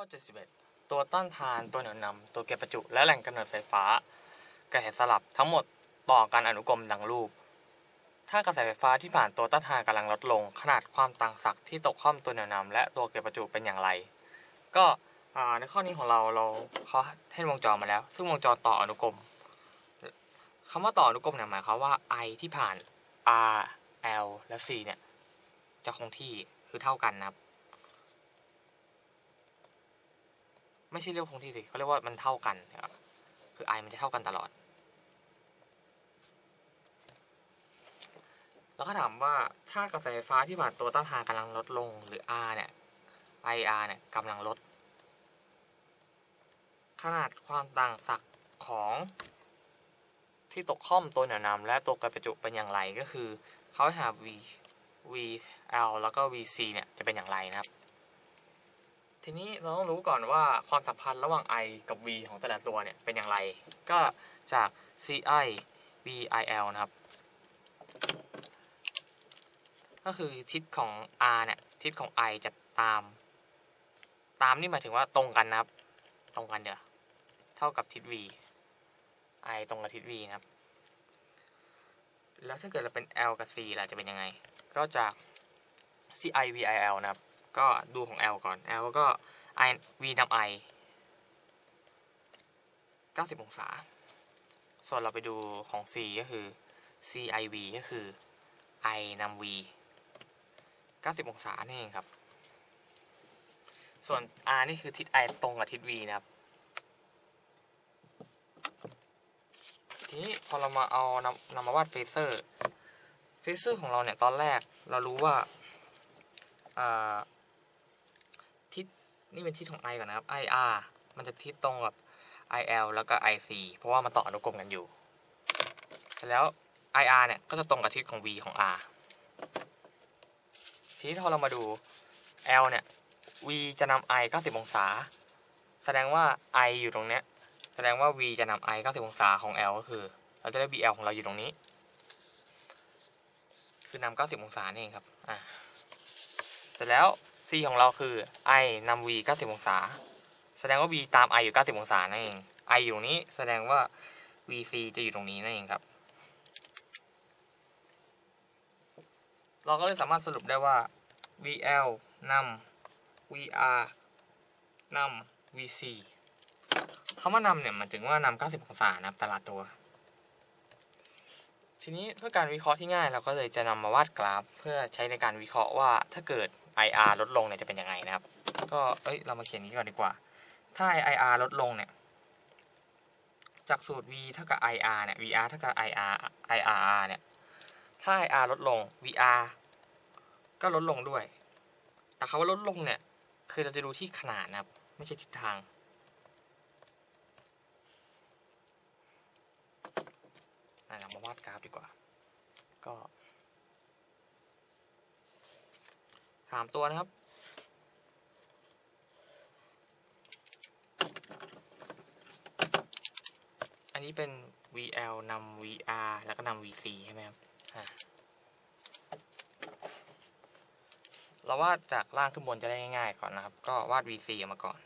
ข้อ 71 ตัวต้านทาน ตัวเหนี่ยวนำตัวเก็บประจุ และแหล่งกำเนิดไฟฟ้ากระแสสลับทั้งหมดต่อการอนุกรมดังรูป ถ้ากระแสไฟฟ้าที่ผ่านตัวต้านทานกำลังลดลง ขนาดความต่างศักย์ที่ตกข้อมตัวเหนี่ยวนำและตัวเก็บประจุเป็นอย่างไร ก็ในข้อนี้ของเราเราเขาให้วงจรมาแล้ว ซึ่งวงจรต่ออนุกรมคำว่าต่ออนุกรมเนี่ยหมายความว่า I ที่ผ่าน R L และ C เนี่ยจะคงที่คือเท่ากันนะครับ ไม่ใช่เรียกคงที่สิเขาเรียกว่ามันเท่ากันนะครับคือ I มันจะเท่ากันตลอด แล้วก็ถามว่าถ้ากระแสไฟฟ้าที่ผ่านตัวต้านทานกำลังลดลงหรือ R เนี่ย IR เนี่ยกำลังลด ขนาดความต่างศักย์ของที่ตกข้อมตัวเหนี่ยวนำและตัวกระประจุเป็นอย่างไรก็คือเขาหา V VL แล้วก็ VC เนี่ยจะเป็นอย่างไรนะครับ ทีนี้เราต้องรู้ก่อนว่าความสัมพันธ์ระหว่าง I กับ V ของแต่ละตัวเนี่ยเป็นอย่างไร ก็จาก CI VIL นะครับ ก็คือทิศของ R เนี่ยทิศของ I จะตาม ตามนี่หมายถึงว่าตรงกันนะครับ ตรงกันเดี๋ยวเท่ากับทิศ V I ตรงกับทิศ V นะครับ แล้วถ้าเกิดเราเป็น L กับ C ล่ะจะเป็นยังไง ก็จาก CI VIL นะครับ ก็ดูของ L ก่อน L ก็ I V นำ I 90 องศา ส่วนเราไปดูของ C ก็คือ CIV ก็คือ I นำ V 90 องศานี่เองครับ ส่วน R นี่คือทิศ I ตรงกับทิศ V นะครับ ทีนี้พอเรามาเอานำนำมาวาดเฟเซอร์ เฟเซอร์ของเราเนี่ย ตอนแรกเรารู้ว่า อ่า นี่เป็นทิศของ I ก่อนนะครับ IR มันจะทิศตรงกับ IL แล้วก็ IC เพราะว่ามันต่ออนุกรมกันอยู่ เสร็จแล้ว IR เนี่ยก็จะตรงกับทิศของ V ของ R ทีนี้พอเรามาดู L เนี่ย V จะนำ I 90 องศา แสดงว่า I อยู่ตรงเนี้ย แสดงว่า V จะนำ I 90 องศาของ L ก็คือ เราจะได้ BL ของเราอยู่ตรงนี้ คือนำ90 องศานี่เองครับ อ่า เสร็จแล้ว C ของเราคือ I นำ V 90 องศา แสดงว่า V ตาม I อยู่ 90 องศานั่นเอง I อยู่ตรงนี้แสดงว่า VC จะอยู่ตรงนี้นั่นเองครับ เราก็เลยสามารถสรุปได้ว่า VL นำ VR นำ VC คำว่านำเนี่ยหมันถึงว่านำ 90 องศานะครับแต่ละตัว ทีนี้เพื่อการวิเคราะห์ที่ง่าย เราก็เลยจะนำมาวาดกราฟ เพื่อใช้ในการวิเคราะห์ว่าถ้าเกิด IR ลดลงเนี่ยจะเป็นยังไงนะครับ ก็เอ้ยเรามาเขียนนี้ก่อนดีกว่า ถ้า IR ลดลงเนี่ยจากสูตร V เท่ากับ IR เนี่ย VR เท่ากับ IR IRR เนี่ย ถ้า IR ลดลง VR ก็ลดลงด้วย แต่คำว่าลดลงเนี่ย คือเราจะดูที่ขนาดนะครับ ไม่ใช่ทิศทาง อะ เรามาวาดกราฟดีกว่า ก็สามตัวนะครับ อันนี้เป็น VL นำ VR แล้วก็นำ VC ใช่ไหมครับเราวาดจากล่างขึ้นบนจะได้ง่ายๆก่อนนะครับ ก็วาด VC ออกมาก่อน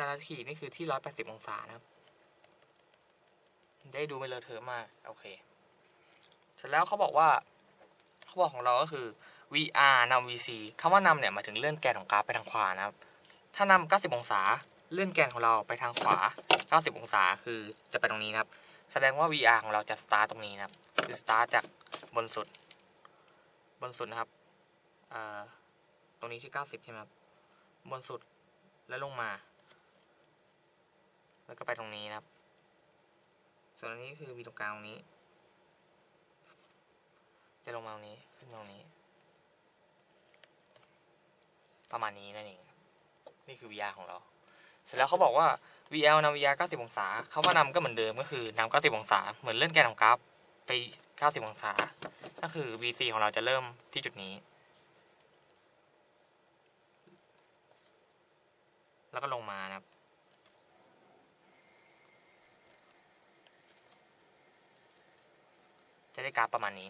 แต่ละขีดนี่คือที่180องศานะครับ ได้ดูไม่เลอะเทอะมาก โอเค เสร็จแล้วเขาบอกว่าเขาบอกของเราก็คือ VR นำ VC คำว่านำเนี่ยหมายถึงเลื่อนแกนของกราฟไปทางขวานะครับ ถ้านำ90 องศาเลื่อนแกนของเราไปทางขวา 90 องศาคือจะไปตรงนี้นะครับ แสดงว่า VR ของเราจะสตาร์ตตรงนี้นะครับ คือสตาร์จากบนสุด บนสุดนะครับ ตรงนี้ที่90 ใช่ไหมครับ บนสุดแล้วลงมา แล้วก็ไปตรงนี้นะครับ ส่วนอันนี้คือมีตรงกลางตรงนี้ จะลงมาตรงนี้ขึ้นมาตรงนี้ ประมาณนี้นั่นเองนี่คือ VR ของเรา เสร็จแล้วเขาบอกว่า VL นำ VR 90 องศาคำว่านำก็เหมือนเดิมก็คือนำ90 องศา เหมือนเลื่อนแกนของกราฟไป 90 องศา ก็คือ VC ของเราจะเริ่มที่จุดนี้ แล้วก็ลงมานะครับ จะได้กราฟประมาณนี้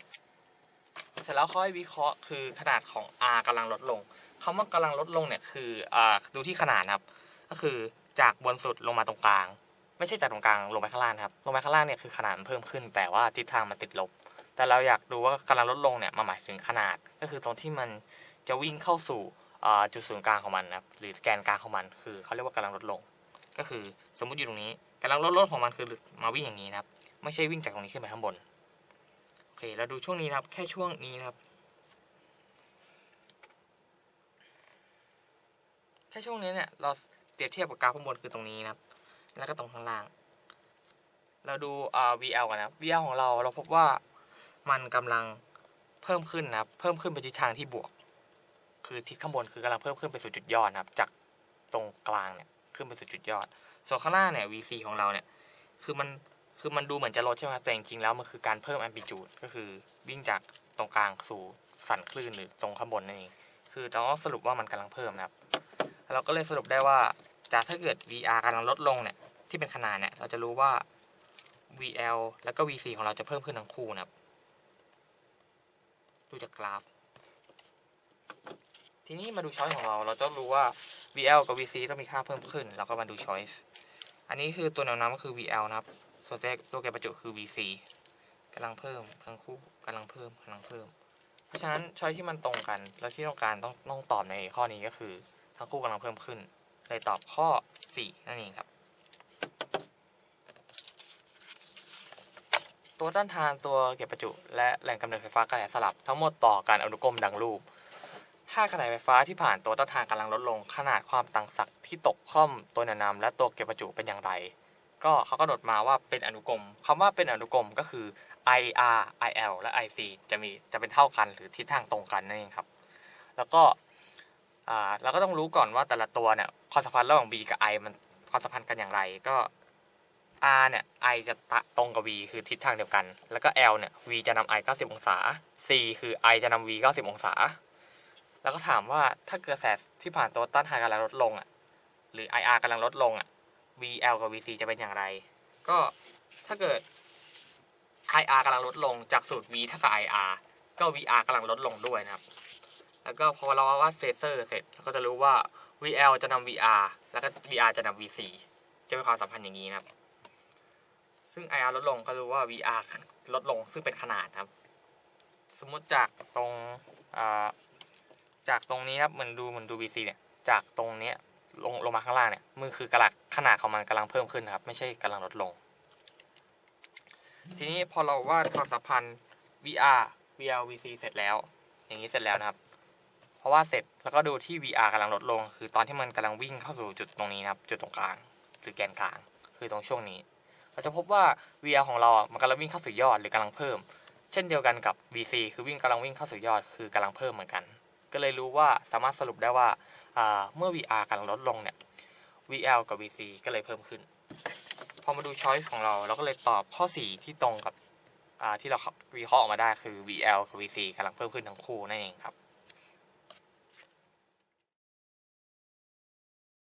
เสร็จแล้วเขาให้วิเคราะห์คือขนาดของ r กำลังลดลงคำว่ากำลังลดลงเนี่ยคืออ่าดูที่ขนาดครับ ก็คือจากบนสุดลงมาตรงกลาง ไม่ใช่จากตรงกลางลงไปข้างล่างครับ ลงไปข้างล่างเนี่ยคือขนาดมันเพิ่มขึ้น แต่ว่าทิศทางมันติดลบ แต่เราอยากดูว่ากำลังลดลงเนี่ยมาหมายถึงขนาด ก็คือตรงที่มันจะวิ่งเข้าสู่จุดศูนย์กลางของมันนะครับ หรือแกนกลางของมัน คือเขาเรียกว่ากำลังลดลง ก็คือสมมุติอยู่ตรงนี้กำลังลดลงของมันคือมาวิ่งอย่างนี้นะครับ ไม่ใช่วิ่งจากตรงนี้ขึ้นไปข้างบน เคเราดูช่วงนี้นะครับ แค่ช่วงนี้นะครับ แค่ช่วงนี้เนี่ย เราเปรียบเทียบกับกราฟข้างบนคือตรงนี้นะครับ แล้วก็ตรงข้างล่าง เราดูอ่า VL กันนะครับ VL ของเราเราพบว่ามันกำลังเพิ่มขึ้นนะครับ เพิ่มขึ้นไปทิศทางที่บวก คือทิศข้างบนคือกำลังเพิ่มขึ้นไปสู่จุดยอดนะครับ จากตรงกลางเนี่ยขึ้นไปสู่จุดยอด ส่วนข้างล่างเนี่ย VC ของเราเนี่ย คือมัน คือมันดูเหมือนจะลดใช่ไหมครับแต่จริงๆแล้วมันคือการเพิ่ม amplitude ก็คือวิ่งจากตรงกลางสู่สันคลื่นหรือตรงข้างบนนั่นเองคือเราต้องสรุปว่ามันกำลังเพิ่มนะครับ เราก็เลยสรุปได้ว่าจากถ้าเกิด VR กำลังลดลงเนี่ยที่เป็นขนาดเนี่ยเราจะรู้ว่า VL แล้วก็ VC ของเราจะเพิ่มขึ้นทั้งคู่นะครับ ดูจากกราฟ ทีนี้มาดูช้อยของเรา เราต้องรู้ว่า VL กับ VC ต้องมีค่าเพิ่มขึ้น แล้วก็มาดู choice อันนี้คือตัวแนวน้ำก็คือ VL นะครับ ส่วนตัวแกนประจุคือ VC กำลังเพิ่มทั้งคู่กำลังเพิ่มกำลังเพิ่ม เพราะฉะนั้นช้อยที่มันตรงกัน แล้วที่ต้องการต้องต้องตอบในข้อนี้ก็คือ ทั้งคู่กำลังเพิ่มขึ้นเลยตอบข้อ 4 นั่นเองครับ ตัวต้านทานตัวเก็บประจุ และแหล่งกำเนิดไฟฟ้ากระแสสลับทั้งหมดต่อการอนุกรมดังรูป ถ้ากระแสไฟฟ้าที่ผ่านตัวต้านทานกำลังลดลงขนาดความต่างศักย์ที่ตกค่อมตัวแนวนำและตัวเก็บประจุเป็นอย่างไร ก็เขากำหนดมาว่าเป็นอนุกรมคำว่าเป็นอนุกรมก็คือ IR IL และ IC จะมีจะเป็นเท่ากันหรือทิศทางตรงกันนั่นเองครับ แล้วก็เราก็ต้องรู้ก่อนว่าแต่ละตัวเนี่ยความสัมพันธ์ระหว่าง B กับ I มันความสัมพันธ์กันอย่างไรก็ R เนี่ย I จะตะตรงกับ V คือทิศทางเดียวกัน แล้วก็ L เนี่ย V จะนำ I 90 องศา C คือ I จะนำ V 90 องศา แล้วก็ถามว่าถ้าเกิดแสที่ผ่านตัวต้านทานกำลังลดลงอะหรือ IR กำลังลดลงอะ VL กับ VC จะเป็นอย่างไร ก็ถ้าเกิด IR กำลังลดลงจากสูตร V เท่ากับ IR ก็ VR กำลังลดลงด้วยนะครับ แล้วก็พอเราวาดเฟเซอร์เสร็จเราก็จะรู้ว่า VL จะนำ VR แล้วก็ VR จะนำ VC จะมีความสัมพันธ์อย่างนี้นะครับ ซึ่ง IR ลดลงก็รู้ว่า VR ลดลงซึ่งเป็นขนาดนะครับ สมมติจากตรงจากตรงนี้ครับเหมือนดูเหมือนดู VC เนี่ย จากตรงเนี้ย ลงลงมาข้างล่างเนี่ยมือคือกระลักขนาดของมันกำลังเพิ่มขึ้นนะครับ ไม่ใช่กำลังลดลง ทีนี้พอเราวาดความสัมพันธ์ VR VL VC เสร็จแล้ว อย่างนี้เสร็จแล้วนะครับเพราะว่าเสร็จแล้วก็ดูที่ VR กำลังลดลง คือตอนที่มันกำลังวิ่งเข้าสู่จุดตรงนี้นะครับ จุดตรงกลางหรือแกนกลาง คือตรงช่วงนี้ เราจะพบว่า VR ของเราอะมันกำลังวิ่งเข้าสู่ยอดหรือกำลังเพิ่ม เช่นเดียวกันกับ VC คือวิ่งกำลังวิ่งเข้าสู่ยอด คือกำลังเพิ่มเหมือนกัน ก็เลยรู้ว่าสามารถสรุปได้ว่า เมื่อ VR กำลังลดลงเนี่ย VL กับ VC ก็เลยเพิ่มขึ้น พอมาดู choice ของเราเราก็เลยตอบข้อ 4 ที่ตรงกับที่เราวิเคราะห์ออกมาได้คือ VL กับ VC กำลังเพิ่มขึ้นทั้งคู่นั่นเองครับ